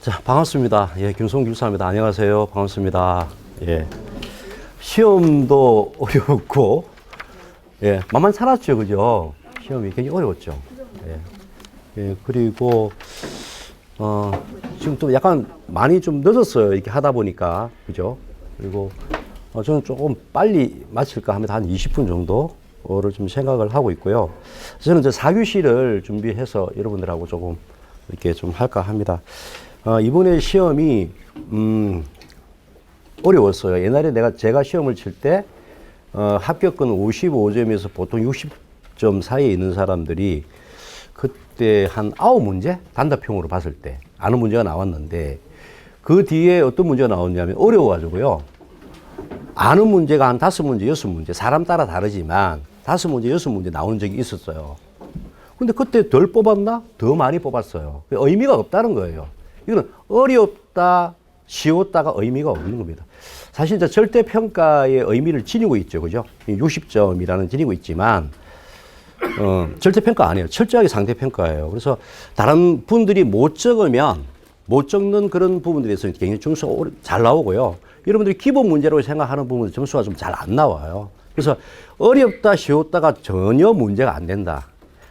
자, 반갑습니다. 예, 김송 교사입니다. 안녕하세요. 반갑습니다. 예. 시험도 어려웠고, 예, 만만 살았죠. 그죠? 시험이 굉장히 어려웠죠. 예. 예, 그리고, 어, 지금 또 약간 많이 좀 늦었어요. 이렇게 하다 보니까. 그죠? 그리고, 어, 저는 조금 빨리 마칠까 하면 한 20분 정도 를 좀 생각을 하고 있고요. 저는 이제 4교시를 준비해서 여러분들하고 조금 이렇게 좀 할까 합니다. 어, 이번에 시험이, 음, 어려웠어요. 옛날에 내가, 제가 시험을 칠 때, 어, 합격은 55점에서 보통 60점 사이에 있는 사람들이 그때 한 아홉 문제? 단답형으로 봤을 때 아는 문제가 나왔는데 그 뒤에 어떤 문제가 나왔냐면 어려워가지고요. 아는 문제가 한 다섯 문제, 여섯 문제, 사람 따라 다르지만 다섯 문제, 여섯 문제 나오는 적이 있었어요. 근데 그때 덜 뽑았나? 더 많이 뽑았어요. 의미가 없다는 거예요. 이거는 어렵다, 쉬웠다가 의미가 없는 겁니다. 사실 이제 절대 평가의 의미를 지니고 있죠. 그죠? 60점이라는 지니고 있지만, 어, 절대 평가 아니에요. 철저하게 상대 평가예요. 그래서 다른 분들이 못 적으면 못 적는 그런 부분들에서 굉장히 점수가 잘 나오고요. 여러분들이 기본 문제로 생각하는 부분은 점수가 좀 잘 안 나와요. 그래서 어렵다, 쉬웠다가 전혀 문제가 안 된다.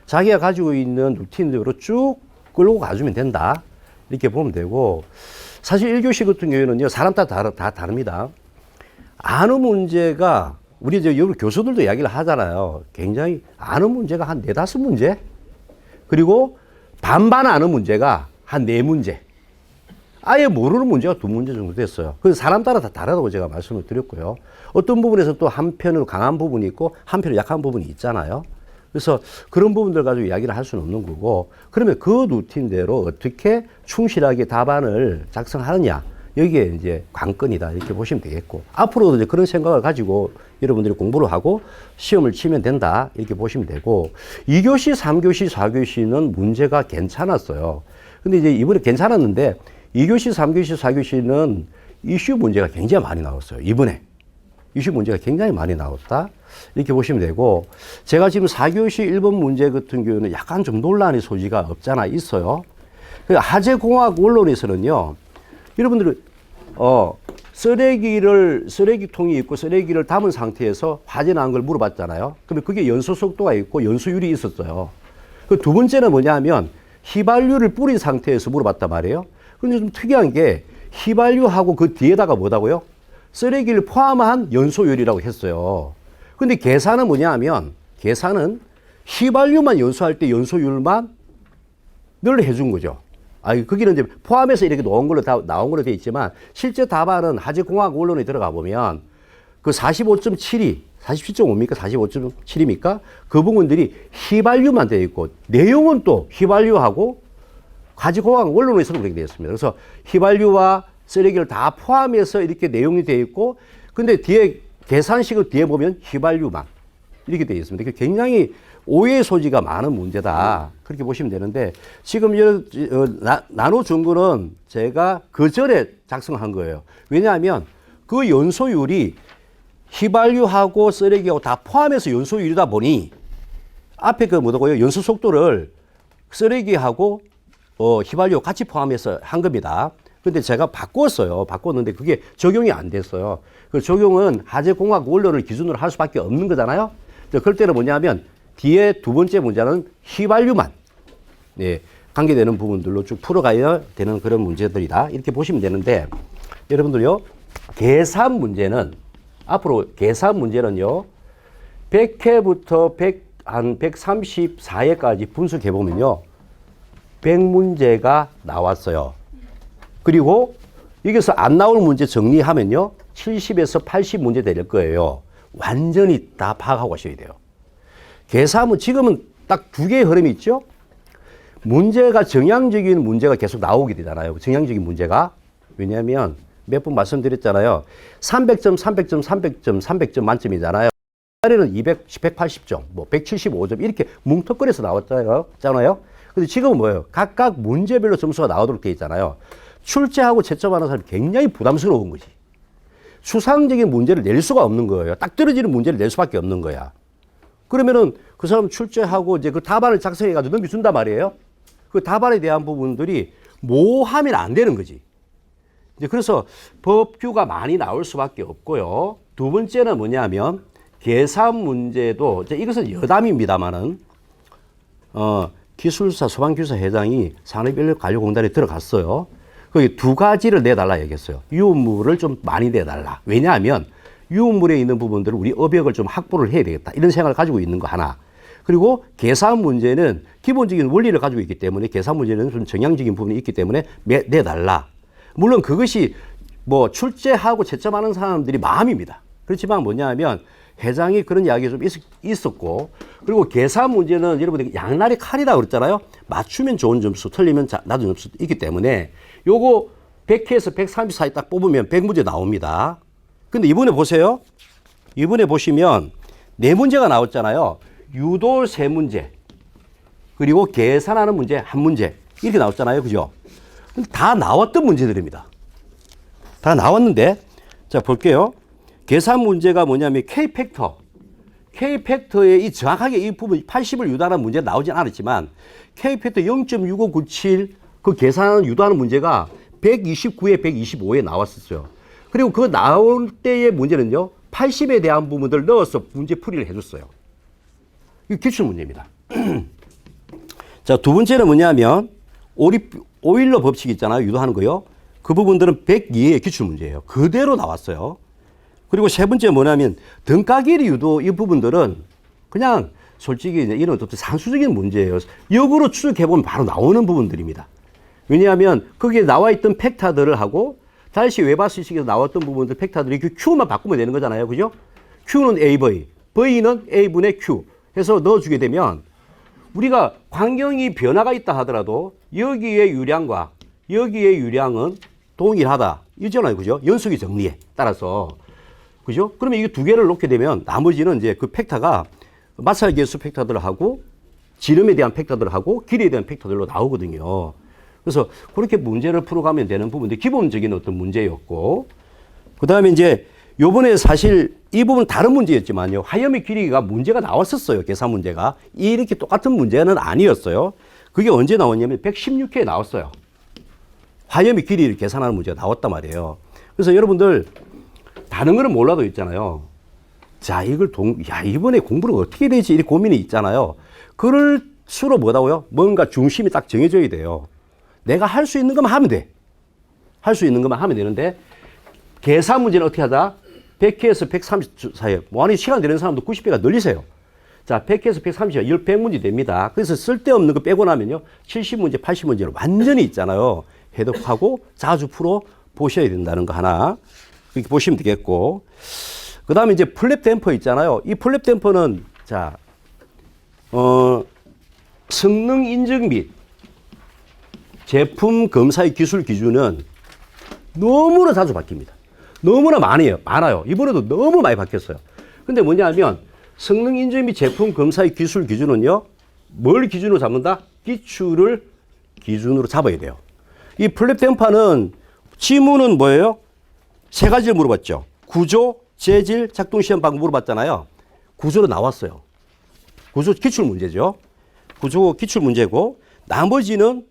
자기가 가지고 있는 루틴대로 쭉 끌고 가주면 된다. 이렇게 보면 되고, 사실 1교시 같은 경우에는요, 사람 따라 다르, 다 다릅니다. 아는 문제가, 우리 이제 여기 교수들도 이야기를 하잖아요. 굉장히 아는 문제가 한 네다섯 문제? 그리고 반반 아는 문제가 한 네 문제. 아예 모르는 문제가 두 문제 정도 됐어요. 그래서 사람 따라 다 다르다고 제가 말씀을 드렸고요. 어떤 부분에서 또 한편으로 강한 부분이 있고 한편으로 약한 부분이 있잖아요. 그래서 그런 부분들 가지고 이야기를 할 수는 없는 거고 그러면 그 루틴대로 어떻게 충실하게 답안을 작성하느냐 여기에 이제 관건이다 이렇게 보시면 되겠고 앞으로도 이제 그런 생각을 가지고 여러분들이 공부를 하고 시험을 치면 된다 이렇게 보시면 되고 2교시, 3교시, 4교시는 문제가 괜찮았어요. 근데 이제 이번에 괜찮았는데 2교시, 3교시, 4교시는 이슈 문제가 굉장히 많이 나왔어요. 이번에. 이슈 문제가 굉장히 많이 나왔다. 이렇게 보시면 되고, 제가 지금 4교시 1번 문제 같은 경우는 약간 좀 논란의 소지가 없잖아 있어요. 그 하재공학 원론에서는요, 여러분들, 어, 쓰레기를, 쓰레기통이 있고 쓰레기를 담은 상태에서 화재 난 걸 물어봤잖아요. 그러면 그게 연소 속도가 있고 연소율이 있었어요. 그 두 번째는 뭐냐 하면 휘발유를 뿌린 상태에서 물어봤단 말이에요. 근데 좀 특이한 게 휘발유하고 그 뒤에다가 뭐다고요? 쓰레기를 포함한 연소율이라고 했어요. 근데 계산은 뭐냐 하면 계산은 휘발유만 연소할 때 연소율만 늘 해준 거죠. 아, 거기는 이제 포함해서 이렇게 나온 걸로 다 나온 걸로 돼 있지만 실제 답안은 하재공학 원론에 들어가 보면 그 45.7이 47.5입니까? 45.7입니까? 그 부분들이 휘발유만 되어 있고 내용은 또 휘발유하고 가지공학 원론에서도 그렇게 되어 있습니다. 그래서 휘발유와 쓰레기를 다 포함해서 이렇게 내용이 되어 있고 근데 뒤에 계산식을 뒤에 보면 휘발유만 이렇게 되어 있습니다. 이게 굉장히 오해 소지가 많은 문제다. 그렇게 보시면 되는데 지금 여- 어, 나, 나눠준 거는 제가 그 전에 작성한 거예요. 왜냐하면 그 연소율이 휘발유하고 쓰레기하고 다 포함해서 연소율이다 보니 앞에 그 뭐라고요? 연소 속도를 쓰레기하고 어, 휘발유 같이 포함해서 한 겁니다. 근데 제가 바꿨어요. 바꿨는데 그게 적용이 안 됐어요. 그 적용은 하재공학 원론을 기준으로 할 수밖에 없는 거잖아요. 그럴 때는 뭐냐면 뒤에 두 번째 문제는 휘발유만 예, 관계되는 부분들로 쭉 풀어가야 되는 그런 문제들이다. 이렇게 보시면 되는데 여러분들요. 계산 문제는 앞으로 계산 문제는요. 100회부터 100, 한 134회까지 분석해 보면요. 100문제가 나왔어요. 그리고 여기서 안 나올 문제 정리하면요. 70에서 80 문제 될 거예요. 완전히 다 파악하고 가셔야 돼요. 계산은 지금은 딱 두 개의 흐름이 있죠. 문제가 정량적인 문제가 계속 나오게 되잖아요. 정량적인 문제가. 왜냐하면 몇 번 말씀드렸잖아요. 300점, 300점, 300점, 300점 만점이잖아요. 옛날에는 200, 180점, 뭐 175점 이렇게 뭉텅거려서 나왔잖아요. 잖아요. 근데 지금은 뭐예요? 각각 문제별로 점수가 나오도록 돼 있잖아요. 출제하고 채점하는 사람이 굉장히 부담스러운 거지. 추상적인 문제를 낼 수가 없는 거예요. 딱 떨어지는 문제를 낼 수밖에 없는 거야. 그러면은 그 사람 출제하고 이제 그 답안을 작성해가지고 넘겨준단 말이에요. 그 답안에 대한 부분들이 모하면 안 되는 거지. 이제 그래서 법규가 많이 나올 수밖에 없고요. 두 번째는 뭐냐면 계산 문제도 이제 이것은 여담입니다만은 어, 기술사 소방교사 회장이 산업인력관리공단에 들어갔어요. 거기 두 가지를 내달라 얘기했어요. 유물을 좀 많이 내달라. 왜냐하면 유물에 있는 부분들을 우리 업역을 좀 확보를 해야 되겠다. 이런 생각을 가지고 있는 거 하나. 그리고 계산 문제는 기본적인 원리를 가지고 있기 때문에 계산 문제는 좀 정량적인 부분이 있기 때문에 매- 내달라. 물론 그것이 뭐 출제하고 채점하는 사람들이 마음입니다. 그렇지만 뭐냐 하면 회장이 그런 이야기가 좀 있, 있었고 그리고 계산 문제는 여러분들 양날의 칼이다 그랬잖아요. 맞추면 좋은 점수, 틀리면 자- 낮은 점수 있기 때문에 요거 100회에서 130 사이 딱 뽑으면 100문제 나옵니다. 근데 이번에 보세요. 이번에 보시면 네 문제가 나왔잖아요. 유도 세 문제, 그리고 계산하는 문제 한 문제 이렇게 나왔잖아요. 그죠? 다 나왔던 문제들입니다. 다 나왔는데 자 볼게요. 계산 문제가 뭐냐면 K 팩터. K 팩터의 이 정확하게 이 부분 80을 유도하는 문제 나오진 않았지만 K 팩터 0.6597 그 계산하는 유도하는 문제가 129에 125에 나왔었어요. 그리고 그 나올 때의 문제는요. 80에 대한 부분들 넣어서 문제 풀이를 해줬어요. 이 기출 문제입니다. 자, 두 번째는 뭐냐면 오리, 오일러 법칙 있잖아요. 유도하는 거요. 그 부분들은 102의 기출 문제예요. 그대로 나왔어요. 그리고 세 번째 뭐냐면 등가길이 유도 이 부분들은 그냥 솔직히 이런 어떤 산수적인 문제예요. 역으로 추적해보면 바로 나오는 부분들입니다. 왜냐하면 거기에 나와 있던 팩타들을 하고 다시 외바수식에서 나왔던 부분들 팩타들이 그 Q만 바꾸면 되는 거잖아요. 그죠? Q는 AV, V는 A분의 Q 해서 넣어주게 되면 우리가 환경이 변화가 있다 하더라도 여기의 유량과 여기의 유량은 동일하다. 이잖아요. 그죠? 연속이 정리에 따라서. 그죠? 그러면 이게 두 개를 놓게 되면 나머지는 이제 그 팩터가 마찰 계수 팩터들을 하고 지름에 대한 팩터들을 하고 길이에 대한 팩터들로 나오거든요. 그래서 그렇게 문제를 풀어가면 되는 부분들이 기본적인 어떤 문제였고 그 다음에 이제 요번에 사실 이 부분 다른 문제였지만요. 화염의 길이가 문제가 나왔었어요. 계산 문제가. 이렇게 똑같은 문제는 아니었어요. 그게 언제 나왔냐면 116회에 나왔어요. 화염의 길이를 계산하는 문제가 나왔단 말이에요. 그래서 여러분들 다른 거는 몰라도 있잖아요. 자, 이걸 동, 야, 이번에 공부를 어떻게 되지? 이 고민이 있잖아요. 그럴수록 뭐다고요? 뭔가 중심이 딱 정해져야 돼요. 내가 할 수 있는 것만 하면 돼. 할 수 있는 것만 하면 되는데, 계산 문제는 어떻게 하다? 100회에서 130 사이에, 뭐, 아니, 시간 되는 사람도 90회가 늘리세요. 자, 100회에서 130회, 100문제 됩니다. 그래서 쓸데없는 거 빼고 나면요, 70문제, 80문제는 완전히 있잖아요. 해독하고 자주 풀어 보셔야 된다는 거 하나. 이렇게 보시면 되겠고. 그 다음에 이제 플랩 댐퍼 있잖아요. 이 플랩 댐퍼는, 자, 어, 성능 인증 및 제품 검사의 기술 기준은 너무나 자주 바뀝니다. 너무나 많아요. 많아요. 이번에도 너무 많이 바뀌었어요. 근데 뭐냐 하면 성능 인증 및 제품 검사의 기술 기준은요. 뭘 기준으로 잡는다? 기출을 기준으로 잡아야 돼요. 이 플랩 댐파는 지문은 뭐예요? 세 가지를 물어봤죠. 구조, 재질, 작동 시험 방법 물어봤잖아요. 구조로 나왔어요. 구조 기출 문제죠. 구조 기출 문제고 나머지는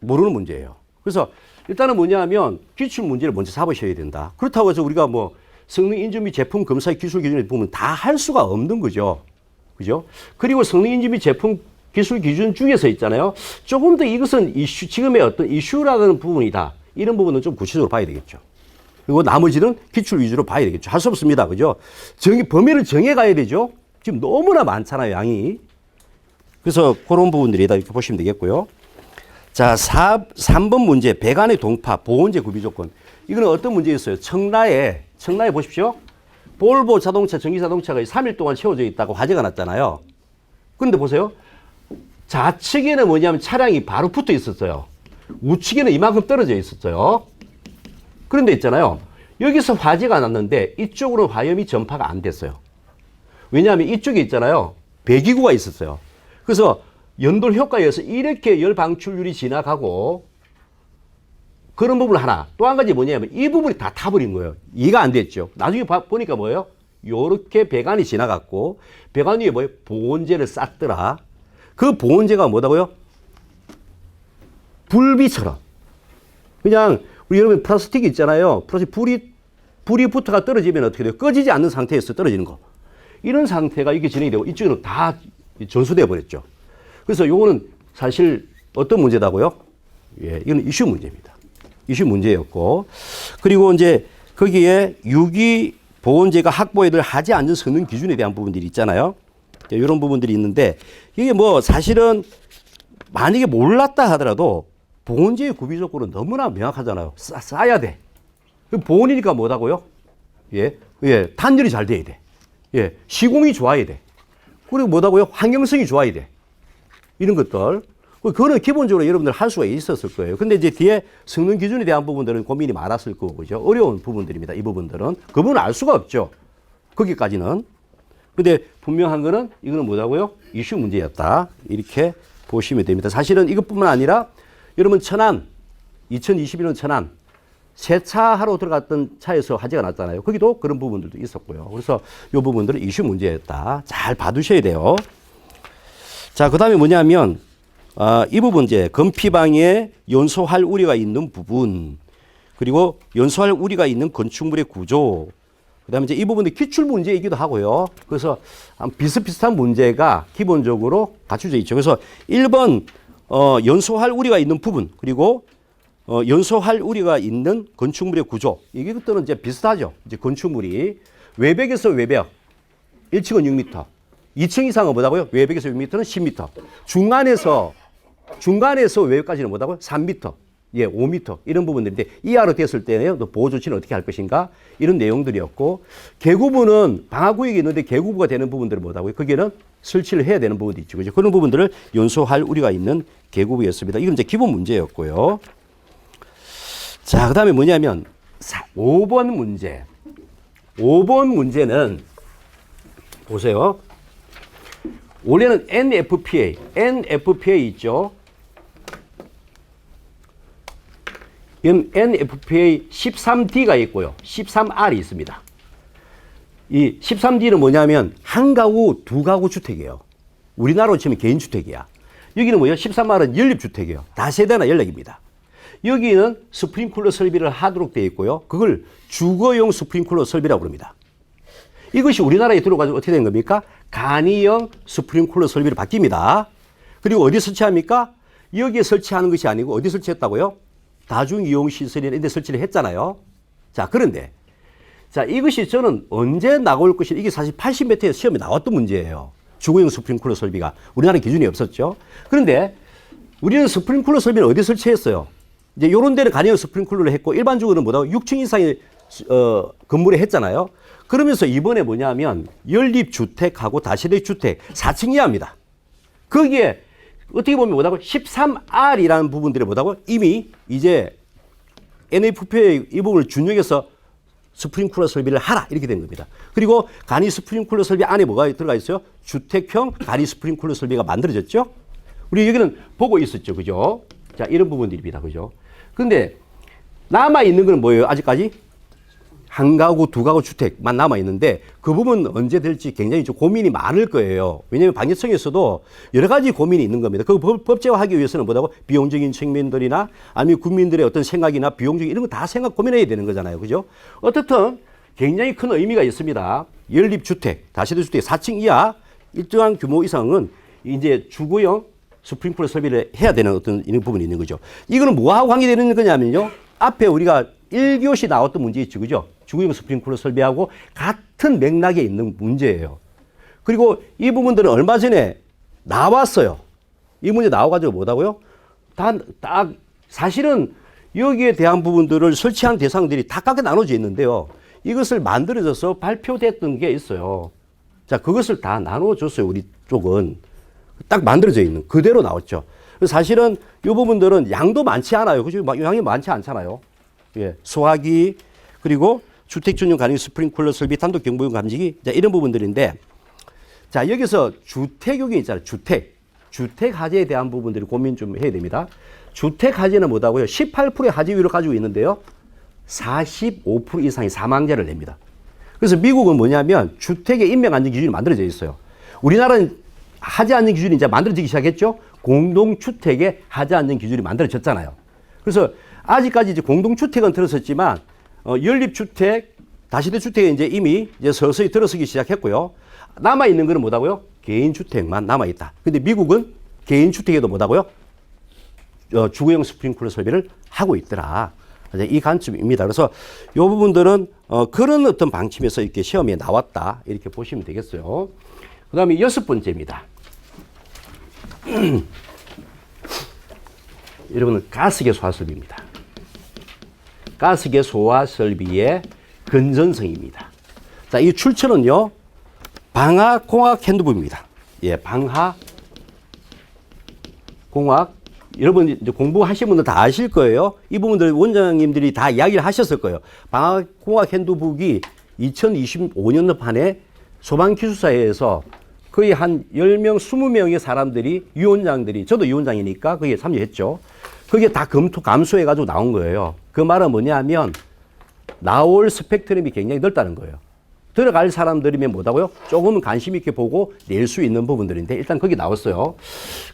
모르는 문제예요. 그래서 일단은 뭐냐 하면 기출 문제를 먼저 잡으셔야 된다. 그렇다고 해서 우리가 뭐 성능 인증 및 제품 검사의 기술 기준을 보면 다 할 수가 없는 거죠. 그죠? 그리고 성능 인증 및 제품 기술 기준 중에서 있잖아요. 조금 더 이것은 이슈, 지금의 어떤 이슈라는 부분이다. 이런 부분은 좀 구체적으로 봐야 되겠죠. 그리고 나머지는 기출 위주로 봐야 되겠죠. 할 수 없습니다. 그죠? 정의, 범위를 정해 가야 되죠. 지금 너무나 많잖아요, 양이. 그래서 그런 부분들이다. 이렇게 보시면 되겠고요. 자, 4, 3번 문제, 배관의 동파, 보온재 구비 조건. 이거는 어떤 문제였어요? 청라에, 청라에 보십시오. 볼보 자동차, 전기 자동차가 3일 동안 채워져 있다고 화재가 났잖아요. 그런데 보세요. 좌측에는 뭐냐면 차량이 바로 붙어 있었어요. 우측에는 이만큼 떨어져 있었어요. 그런데 있잖아요. 여기서 화재가 났는데 이쪽으로 화염이 전파가 안 됐어요. 왜냐하면 이쪽에 있잖아요. 배기구가 있었어요. 그래서 연돌 효과에 의해서 이렇게 열 방출률이 지나가고 그런 부분 하나. 또 한 가지 뭐냐면 이 부분이 다 타버린 거예요. 이해가 안 됐죠. 나중에 봐- 보니까 뭐예요? 요렇게 배관이 지나갔고 배관 위에 뭐예요? 보온재를 쌌더라. 그 보온재가 뭐다고요? 불비처럼 그냥 우리 여러분 플라스틱 있잖아요. 플라스틱 불이 불이 붙어가 떨어지면 어떻게 돼요? 꺼지지 않는 상태에서 떨어지는 거. 이런 상태가 이게 진행이 되고 이쪽은 다 전수돼 버렸죠. 그래서 요거는 사실 어떤 문제다고요? 예, 이거는 이슈 문제입니다. 이슈 문제였고 그리고 이제 거기에 유기 보온제가 확보에들 하지 않는 성능 기준에 대한 부분들이 있잖아요. 이런 부분들이 있는데 이게 뭐 사실은 만약에 몰랐다 하더라도 보온제의 구비 조건은 너무나 명확하잖아요. 싸, 싸야 돼. 그 보온이니까 뭐다고요? 예, 예, 단열이 잘 돼야 돼. 예, 시공이 좋아야 돼. 그리고 뭐다고요? 환경성이 좋아야 돼. 이런 것들. 그거는 기본적으로 여러분들 할 수가 있었을 거예요. 근데 이제 뒤에 성능 기준에 대한 부분들은 고민이 많았을 거고, 그죠? 어려운 부분들입니다. 이 부분들은. 그 부분은 알 수가 없죠. 거기까지는. 근데 분명한 거는 이거는 뭐다고요? 이슈 문제였다. 이렇게 보시면 됩니다. 사실은 이것뿐만 아니라 여러분 천안, 2021년 천안, 세차하러 들어갔던 차에서 화재가 났잖아요. 거기도 그런 부분들도 있었고요. 그래서 이 부분들은 이슈 문제였다. 잘 봐두셔야 돼요. 자, 그 다음에 뭐냐면, 아, 이 부분 이제 건피방에 연소할 우려가 있는 부분, 그리고 연소할 우려가 있는 건축물의 구조, 그 다음에 이제 이 부분이 기출 문제이기도 하고요. 그래서 비슷비슷한 문제가 기본적으로 갖춰져 있죠. 그래서 1번, 어, 연소할 우려가 있는 부분, 그리고 어, 연소할 우려가 있는 건축물의 구조. 이게 것들은 이제 비슷하죠. 이제 건축물이 외벽에서 외벽 1층은 6m, 2층 이상은 뭐다고요? 외벽에서 6m는 10m. 중간에서 중간에서 외벽까지는 뭐다고요? 3m. 예, 5m 이런 부분들인데 이하로 됐을 때는 또 보호 조치는 어떻게 할 것인가 이런 내용들이었고 개구부는 방화구역이 있는데 개구부가 되는 부분들은 뭐다고요? 거기에는 설치를 해야 되는 부분도 있죠. 그죠? 그런 부분들을 연소할 우려가 있는 개구부였습니다. 이건 이제 기본 문제였고요. 자, 그 다음에 뭐냐면, 5번 문제. 5번 문제는, 보세요. 원래는 NFPA, NFPA 있죠? 그럼 NFPA 13D가 있고요. 13R이 있습니다. 이 13D는 뭐냐면, 한 가구, 두 가구 주택이에요. 우리나라로 치면 개인주택이야. 여기는 뭐예요? 13R은 연립주택이에요. 다세대나 연락입니다. 여기는 스프링클러 설비를 하도록 되어 있고요. 그걸 주거용 스프링클러 설비라고 부릅니다. 이것이 우리나라에 들어가지고 어떻게 된 겁니까? 간이형 스프링클러 설비로 바뀝니다. 그리고 어디 설치합니까? 여기에 설치하는 것이 아니고 어디 설치했다고요? 다중이용시설이나 이런 데 설치를 했잖아요. 자, 그런데 자, 이것이 저는 언제 나올 것이 이게 사실 80m에서 시험에 나왔던 문제예요. 주거용 스프링클러 설비가 우리나라 기준이 없었죠. 그런데 우리는 스프링클러 설비를 어디 설치했어요? 이제 요런 데는 간이형 스프링클러를 했고 일반적으로는 뭐다 6층 이상의 어, 건물에 했잖아요. 그러면서 이번에 뭐냐면 연립 주택하고 다세대 주택 4층 이하입니다. 거기에 어떻게 보면 뭐다고 13R이라는 부분들이 뭐다고 이미 이제 NFP의 이 부분을 준용해서 스프링클러 설비를 하라 이렇게 된 겁니다. 그리고 간이 스프링클러 설비 안에 뭐가 들어가 있어요? 주택형 간이 스프링클러 설비가 만들어졌죠. 우리 여기는 보고 있었죠, 그죠? 자 이런 부분들입니다, 그죠? 근데 남아 있는 건 뭐예요? 아직까지 한 가구, 두 가구 주택만 남아 있는데 그 부분 언제 될지 굉장히 좀 고민이 많을 거예요. 왜냐하면 방역청에서도 여러 가지 고민이 있는 겁니다. 그 법, 법제화하기 위해서는 뭐라고 비용적인 측면들이나 아니면 국민들의 어떤 생각이나 비용적인 이런 거 다 생각 고민해야 되는 거잖아요. 그죠? 어떻든 굉장히 큰 의미가 있습니다. 연립주택, 다세대 주택 4층 이하 일정한 규모 이상은 이제 주거용 스프링클러 설비를 해야 되는 어떤 이런 부분이 있는 거죠. 이거는 뭐하고 관계되는 거냐면요. 앞에 우리가 1교시 나왔던 문제 있죠. 그죠? 주거용 스프링클러 설비하고 같은 맥락에 있는 문제예요. 그리고 이 부분들은 얼마 전에 나왔어요. 이 문제 나와가지고 뭐다고요? 다, 딱, 사실은 여기에 대한 부분들을 설치한 대상들이 다 각각 나눠져 있는데요. 이것을 만들어져서 발표됐던 게 있어요. 자, 그것을 다 나눠줬어요. 우리 쪽은. 딱 만들어져 있는 그대로 나왔죠. 사실은 이 부분들은 양도 많지 않아요. 그죠? 막 양이 많지 않잖아요. 예. 소화기 그리고 주택 전용 가능 스프링클러 설비 단독 경보용 감지기 자, 이런 부분들인데 자, 여기서 주택용이 있잖아요. 주택. 주택 하재에 대한 부분들이 고민 좀 해야 됩니다. 주택 하재는 뭐다고요? 18%의 하재율을 가지고 있는데요. 45% 이상의 사망자를 냅니다. 그래서 미국은 뭐냐면 주택의 인명 안전 기준이 만들어져 있어요. 우리나라는 하지 않는 기준이 이제 만들어지기 시작했죠. 공동주택의 하지 않는 기준이 만들어졌잖아요. 그래서 아직까지 이제 공동주택은 들어섰지만 어, 연립주택, 다시대 주택에 이제 이미 이제 서서히 들어서기 시작했고요. 남아 있는 거는 뭐다고요? 개인 주택만 남아 있다. 근데 미국은 개인 주택에도 뭐다고요? 어, 주거용 스프링클러 설비를 하고 있더라. 이 관점입니다. 그래서 이 부분들은 어, 그런 어떤 방침에서 이렇게 시험에 나왔다. 이렇게 보시면 되겠어요. 그 다음에 여섯 번째입니다. 여러분은 가스계 소화설비입니다. 가스계 소화 설비의 근전성입니다. 자, 이 출처는요, 방화공학 핸드부입니다. 예, 방화 공학 여러분 이제 공부하신 분들 다 아실 거예요. 이 부분들 원장님들이 다 이야기를 하셨을 거예요. 방학공학 핸드북이 2025년 판에 소방기술사회에서 거의 한 10명, 20명의 사람들이 위원장들이 저도 위원장이니까 거기에 참여했죠. 그게 다 검토 감소해 가지고 나온 거예요. 그 말은 뭐냐면 나올 스펙트럼이 굉장히 넓다는 거예요. 들어갈 사람들이면 뭐다고요? 조금은 관심 있게 보고 낼 수 있는 부분들인데 일단 거기 나왔어요.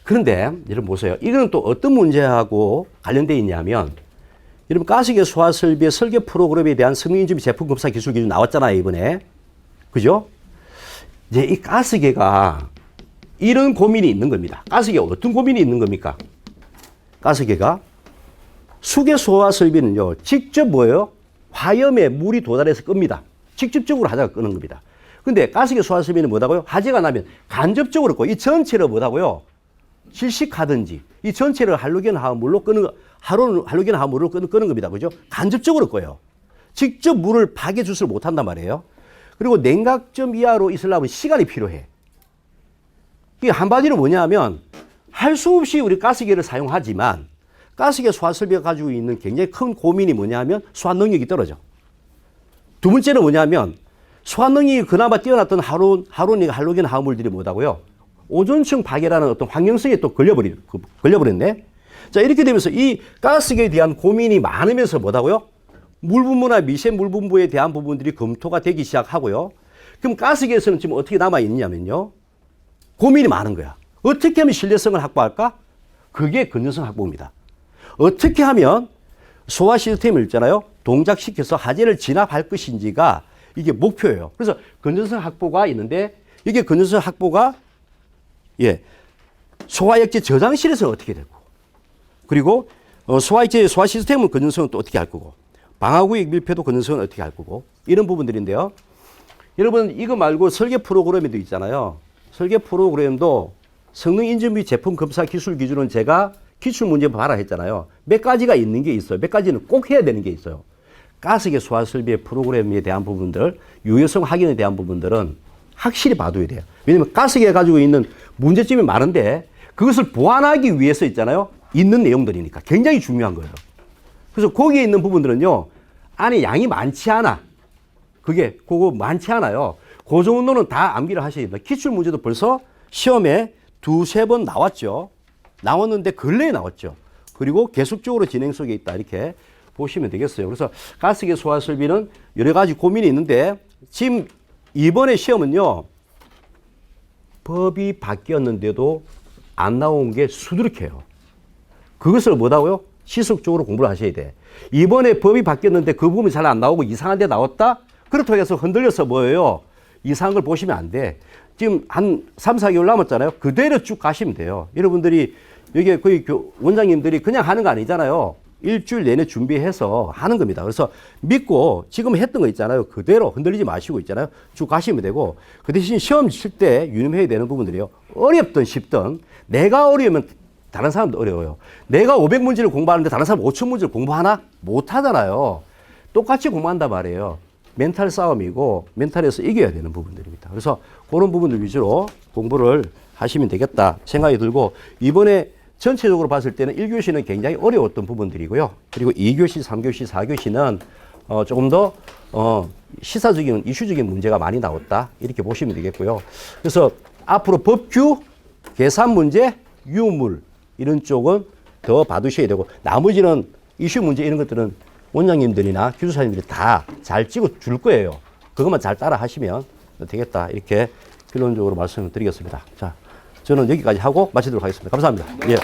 그런데 여러분 보세요. 이거는 또 어떤 문제하고 관련돼 있냐면 여러분 가스계 소화 설비의 설계 프로그램에 대한 승인준비 제품 검사 기술 기준 나왔잖아요 이번에 그죠? 이제 이 가스계가 이런 고민이 있는 겁니다. 가스계 어떤 고민이 있는 겁니까? 가스계가 수계 소화 설비는요 직접 뭐예요? 화염에 물이 도달해서 끕니다. 직접적으로 하자가 끄는 겁니다. 근데 가스계 소화 설비는 뭐다고요? 화재가 나면 간접적으로 꺼. 이 전체를 뭐다고요? 질식하든지 이 전체를 할로겐 화물로 끄는 거- 하로 할로겐 화물로 끄는, 끄는 겁니다. 그죠? 간접적으로 꺼요. 직접 물을 파괴 주스를 못 한단 말이에요. 그리고 냉각점 이하로 있으려면 시간이 필요해. 이게 한마디로 뭐냐면 할 수 없이 우리 가스계를 사용하지만 가스계 소화 설비가 가지고 있는 굉장히 큰 고민이 뭐냐면 소화 능력이 떨어져. 두 번째는 뭐냐면 소화 능력이 그나마 뛰어났던 하론, 하론이 할로겐 화물들이 뭐다고요? 오존층 파괴라는 어떤 환경성에 또 걸려버리, 그, 걸려버렸네. 자, 이렇게 되면서 이 가스계에 대한 고민이 많으면서 뭐다고요? 물 분무나 미세 물 분부에 대한 부분들이 검토가 되기 시작하고요. 그럼 가스계에서는 지금 어떻게 남아 있느냐면요. 고민이 많은 거야. 어떻게 하면 신뢰성을 확보할까? 그게 근전성 확보입니다. 어떻게 하면 소화 시스템을 있잖아요. 동작시켜서 하재를 진압할 것인지가 이게 목표예요. 그래서 근전성 확보가 있는데 이게 근전성 확보가 예. 소화액체 저장실에서 어떻게 되고 그리고 어, 소화액체 소화 시스템은 근전성은 또 어떻게 할 거고 방화구역 밀폐도 근전성은 어떻게 할 거고 이런 부분들인데요. 여러분 이거 말고 설계 프로그램에도 있잖아요. 설계 프로그램도 성능 인증 및 제품 검사 기술 기준은 제가 기출 문제 봐라 했잖아요. 몇 가지가 있는 게 있어요. 몇 가지는 꼭 해야 되는 게 있어요. 가스계 소화 설비의 프로그램에 대한 부분들, 유효성 확인에 대한 부분들은 확실히 봐둬야 돼요. 왜냐면 가스계가 가지고 있는 문제점이 많은데 그것을 보완하기 위해서 있잖아요. 있는 내용들이니까 굉장히 중요한 거예요. 그래서 거기에 있는 부분들은요. 안에 양이 많지 않아. 그게 그거 많지 않아요. 그 정도는 다 암기를 하셔야 됩니다. 기출 문제도 벌써 시험에 두세 번 나왔죠. 나왔는데 근래에 나왔죠. 그리고 계속적으로 진행 속에 있다. 이렇게 보시면 되겠어요. 그래서 가스계 소화 설비는 여러 가지 고민이 있는데 지금 이번에 시험은요. 법이 바뀌었는데도 안 나온 게 수두룩해요. 그것을 뭐다고요? 시속적으로 공부를 하셔야 돼. 이번에 법이 바뀌었는데 그 부분이 잘 안 나오고 이상한 데 나왔다? 그렇다고 해서 흔들려서 뭐예요? 이상한 걸 보시면 안 돼. 지금 한 3, 4개월 남았잖아요. 그대로 쭉 가시면 돼요. 여러분들이 여기 거의 교- 원장님들이 그냥 하는 거 아니잖아요. 일주일 내내 준비해서 하는 겁니다. 그래서 믿고 지금 했던 거 있잖아요. 그대로 흔들리지 마시고 있잖아요. 쭉 가시면 되고 그 대신 시험 칠 때 유념해야 되는 부분들이요. 어렵든 쉽든 내가 어려우면 다른 사람도 어려워요. 내가 500문제를 공부하는데 다른 사람 5,000문제를 공부하나? 못 하잖아요. 똑같이 공부한단 말이에요. 멘탈 싸움이고 멘탈에서 이겨야 되는 부분들입니다. 그래서 그런 부분들 위주로 공부를 하시면 되겠다 생각이 들고 이번에 전체적으로 봤을 때는 1교시는 굉장히 어려웠던 부분들이고요. 그리고 2교시, 3교시, 4교시는 어, 조금 더 어, 시사적인 이슈적인 문제가 많이 나왔다 이렇게 보시면 되겠고요. 그래서 앞으로 법규, 계산 문제, 유물 이런 쪽은 더 봐두셔야 되고 나머지는 이슈 문제 이런 것들은 원장님들이나 기술사님들이 다 잘 찍어 줄 거예요. 그것만 잘 따라 하시면 되겠다. 이렇게 결론적으로 말씀을 드리겠습니다. 자, 저는 여기까지 하고 마치도록 하겠습니다. 감사합니다. 예.